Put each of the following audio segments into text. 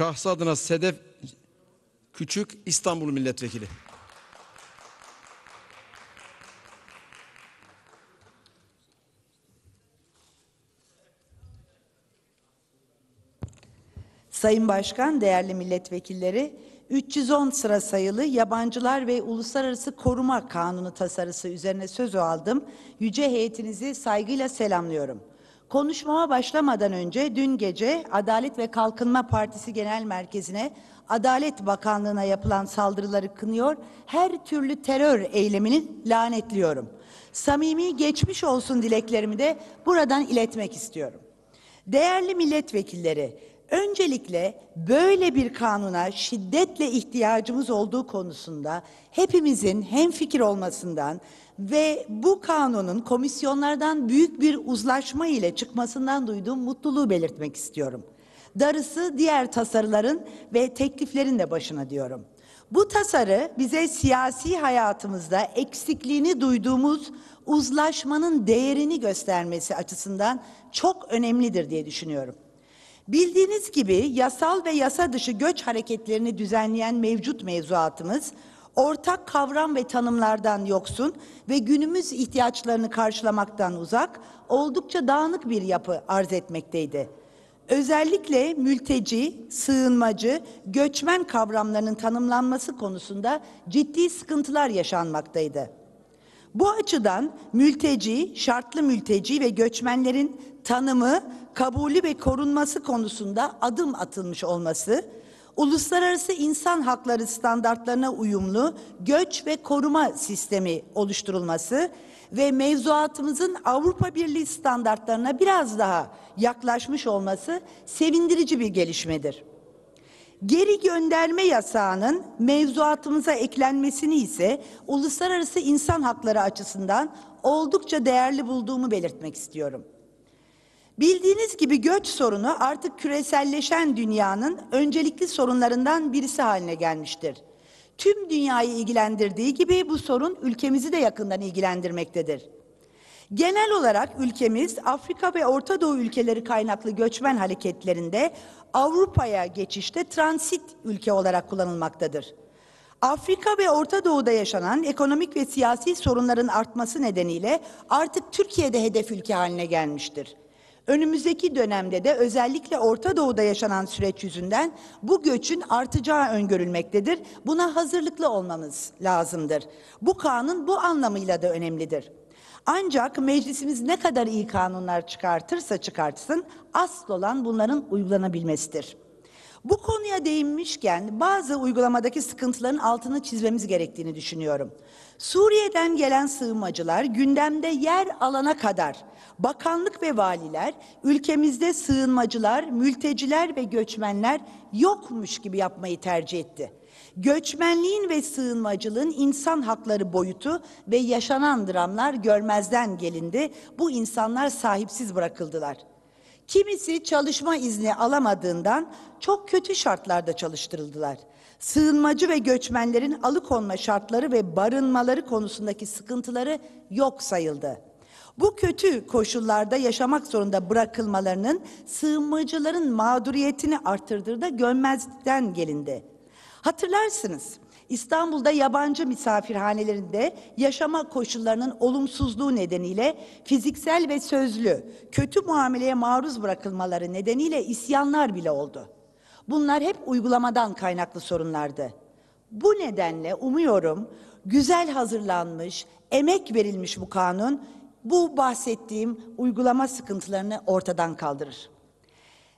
Şahsı adına Sedef Küçük İstanbul Milletvekili. Sayın Başkan, değerli milletvekilleri, 310 sıra sayılı Yabancılar ve Uluslararası Koruma Kanunu tasarısı üzerine söz aldım. Yüce heyetinizi saygıyla selamlıyorum. Konuşmama başlamadan önce dün gece Adalet ve Kalkınma Partisi Genel Merkezi'ne Adalet Bakanlığı'na yapılan saldırıları kınıyor, her türlü terör eylemini lanetliyorum. Samimi geçmiş olsun dileklerimi de buradan iletmek istiyorum. Değerli milletvekilleri, öncelikle böyle bir kanuna şiddetle ihtiyacımız olduğu konusunda hepimizin hemfikir olmasından ve bu kanunun komisyonlardan büyük bir uzlaşma ile çıkmasından duyduğum mutluluğu belirtmek istiyorum. Darısı diğer tasarıların ve tekliflerin de başına diyorum. Bu tasarı bize siyasi hayatımızda eksikliğini duyduğumuz uzlaşmanın değerini göstermesi açısından çok önemlidir diye düşünüyorum. Bildiğiniz gibi yasal ve yasa dışı göç hareketlerini düzenleyen mevcut mevzuatımız ortak kavram ve tanımlardan yoksun ve günümüz ihtiyaçlarını karşılamaktan uzak, oldukça dağınık bir yapı arz etmekteydi. Özellikle mülteci, sığınmacı, göçmen kavramlarının tanımlanması konusunda ciddi sıkıntılar yaşanmaktaydı. Bu açıdan mülteci, şartlı mülteci ve göçmenlerin tanımı, kabulü ve korunması konusunda adım atılmış olması, uluslararası insan hakları standartlarına uyumlu göç ve koruma sistemi oluşturulması ve mevzuatımızın Avrupa Birliği standartlarına biraz daha yaklaşmış olması sevindirici bir gelişmedir. Geri gönderme yasağının mevzuatımıza eklenmesini ise uluslararası insan hakları açısından oldukça değerli bulduğumu belirtmek istiyorum. Bildiğiniz gibi göç sorunu artık küreselleşen dünyanın öncelikli sorunlarından birisi haline gelmiştir. Tüm dünyayı ilgilendirdiği gibi bu sorun ülkemizi de yakından ilgilendirmektedir. Genel olarak ülkemiz Afrika ve Orta Doğu ülkeleri kaynaklı göçmen hareketlerinde Avrupa'ya geçişte transit ülke olarak kullanılmaktadır. Afrika ve Orta Doğu'da yaşanan ekonomik ve siyasi sorunların artması nedeniyle artık Türkiye'de hedef ülke haline gelmiştir. Önümüzdeki dönemde de özellikle Orta Doğu'da yaşanan süreç yüzünden bu göçün artacağı öngörülmektedir. Buna hazırlıklı olmamız lazımdır. Bu kanun bu anlamıyla da önemlidir. Ancak meclisimiz ne kadar iyi kanunlar çıkartırsa çıkartsın asıl olan bunların uygulanabilmesidir. Bu konuya değinmişken bazı uygulamadaki sıkıntıların altını çizmemiz gerektiğini düşünüyorum. Suriye'den gelen sığınmacılar gündemde yer alana kadar bakanlık ve valiler ülkemizde sığınmacılar, mülteciler ve göçmenler yokmuş gibi yapmayı tercih etti. Göçmenliğin ve sığınmacılığın insan hakları boyutu ve yaşanan dramlar görmezden gelindi. Bu insanlar sahipsiz bırakıldılar. Kimisi çalışma izni alamadığından çok kötü şartlarda çalıştırıldılar. Sığınmacı ve göçmenlerin alıkonma şartları ve barınmaları konusundaki sıkıntıları yok sayıldı. Bu kötü koşullarda yaşamak zorunda bırakılmalarının sığınmacıların mağduriyetini arttırdığı da görmezden gelindi. Hatırlarsınız İstanbul'da yabancı misafirhanelerinde yaşama koşullarının olumsuzluğu nedeniyle fiziksel ve sözlü kötü muameleye maruz bırakılmaları nedeniyle isyanlar bile oldu. Bunlar hep uygulamadan kaynaklı sorunlardı. Bu nedenle umuyorum güzel hazırlanmış, emek verilmiş bu kanun bu bahsettiğim uygulama sıkıntılarını ortadan kaldırır.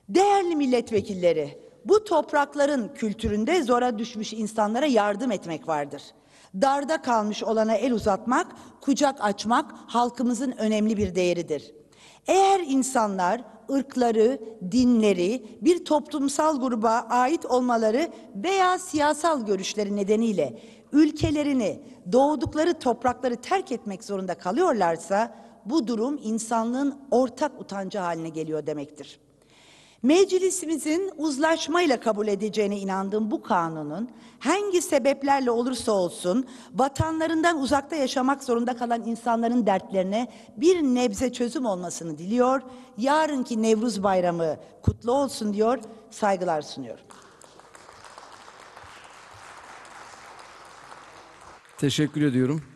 Değerli milletvekilleri, bu toprakların kültüründe zora düşmüş insanlara yardım etmek vardır. Darda kalmış olana el uzatmak, kucak açmak halkımızın önemli bir değeridir. Eğer insanlar ırkları, dinleri, bir toplumsal gruba ait olmaları veya siyasal görüşleri nedeniyle ülkelerini, doğdukları toprakları terk etmek zorunda kalıyorlarsa bu durum insanlığın ortak utancı haline geliyor demektir. Meclisimizin uzlaşmayla kabul edeceğine inandığım bu kanunun hangi sebeplerle olursa olsun vatanlarından uzakta yaşamak zorunda kalan insanların dertlerine bir nebze çözüm olmasını diliyor. Yarınki Nevruz Bayramı kutlu olsun diyor. Saygılar sunuyorum. Teşekkür ediyorum.